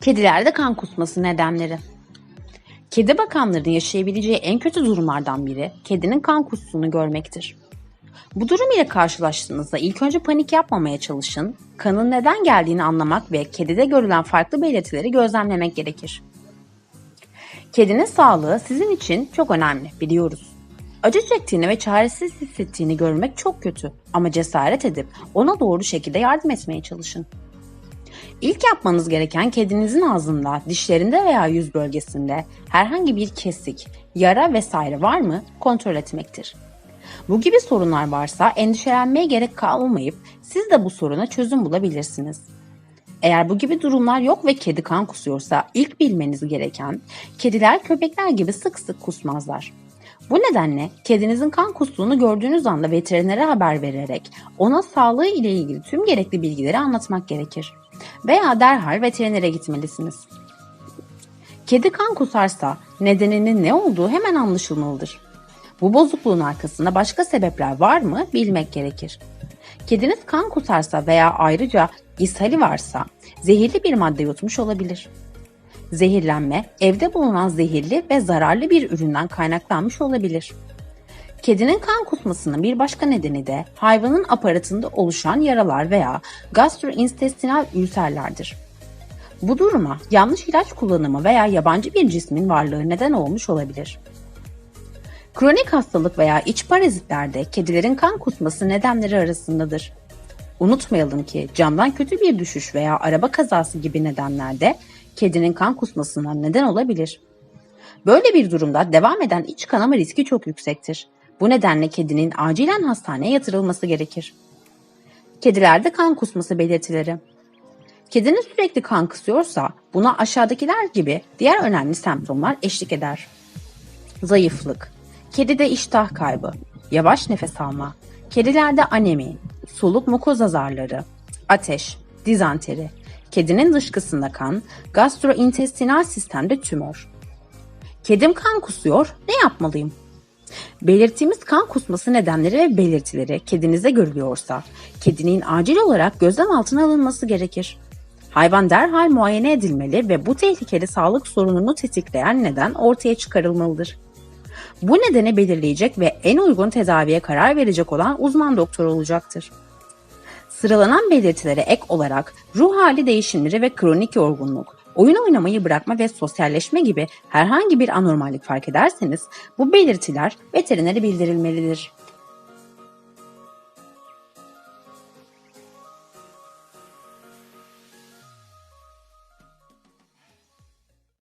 Kedilerde kan kusması nedenleri. Kedi bakanlarının yaşayabileceği en kötü durumlardan biri kedinin kan kustuğunu görmektir. Bu durum ile karşılaştığınızda ilk önce panik yapmamaya çalışın, kanın neden geldiğini anlamak ve kedide görülen farklı belirtileri gözlemlemek gerekir. Kedinin sağlığı sizin için çok önemli biliyoruz. Acı çektiğini ve çaresiz hissettiğini görmek çok kötü ama cesaret edip ona doğru şekilde yardım etmeye çalışın. İlk yapmanız gereken kedinizin ağzında, dişlerinde veya yüz bölgesinde herhangi bir kesik, yara vesaire var mı kontrol etmektir. Bu gibi sorunlar varsa endişelenmeye gerek kalmayıp siz de bu soruna çözüm bulabilirsiniz. Eğer bu gibi durumlar yok ve kedi kan kusuyorsa ilk bilmeniz gereken kediler köpekler gibi sık sık kusmazlar. Bu nedenle kedinizin kan kustuğunu gördüğünüz anda veterinere haber vererek ona sağlığı ile ilgili tüm gerekli bilgileri anlatmak gerekir. Veya derhal veterinere gitmelisiniz. Kedi kan kusarsa nedeninin ne olduğu hemen anlaşılmalıdır. Bu bozukluğun arkasında başka sebepler var mı bilmek gerekir. Kediniz kan kusarsa veya ayrıca ishali varsa zehirli bir madde yutmuş olabilir. Zehirlenme evde bulunan zehirli ve zararlı bir üründen kaynaklanmış olabilir. Kedinin kan kusmasının bir başka nedeni de hayvanın aparatında oluşan yaralar veya gastrointestinal ülserlerdir. Bu duruma yanlış ilaç kullanımı veya yabancı bir cismin varlığı neden olmuş olabilir. Kronik hastalık veya iç parazitlerde kedilerin kan kusması nedenleri arasındadır. Unutmayalım ki camdan kötü bir düşüş veya araba kazası gibi nedenlerde kedinin kan kusmasına neden olabilir. Böyle bir durumda devam eden iç kanama riski çok yüksektir. Bu nedenle kedinin acilen hastaneye yatırılması gerekir. Kedilerde kan kusması belirtileri. Kedinin sürekli kan kısıyorsa buna aşağıdakiler gibi diğer önemli semptomlar eşlik eder. Zayıflık, kedide iştah kaybı, yavaş nefes alma, kedilerde anemi, soluk mukoza zarları, ateş, dizanteri, kedinin dışkısında kan, gastrointestinal sistemde tümör. Kedim kan kusuyor, ne yapmalıyım? Belirttiğimiz kan kusması nedenleri ve belirtileri kedinize görülüyorsa, kedinin acil olarak gözlem altına alınması gerekir. Hayvan derhal muayene edilmeli ve bu tehlikeli sağlık sorununu tetikleyen neden ortaya çıkarılmalıdır. Bu nedeni belirleyecek ve en uygun tedaviye karar verecek olan uzman doktor olacaktır. Sıralanan belirtilere ek olarak ruh hali değişimleri ve kronik yorgunluk, oyun oynamayı bırakma ve sosyalleşme gibi herhangi bir anormallik fark ederseniz bu belirtiler veterinere bildirilmelidir.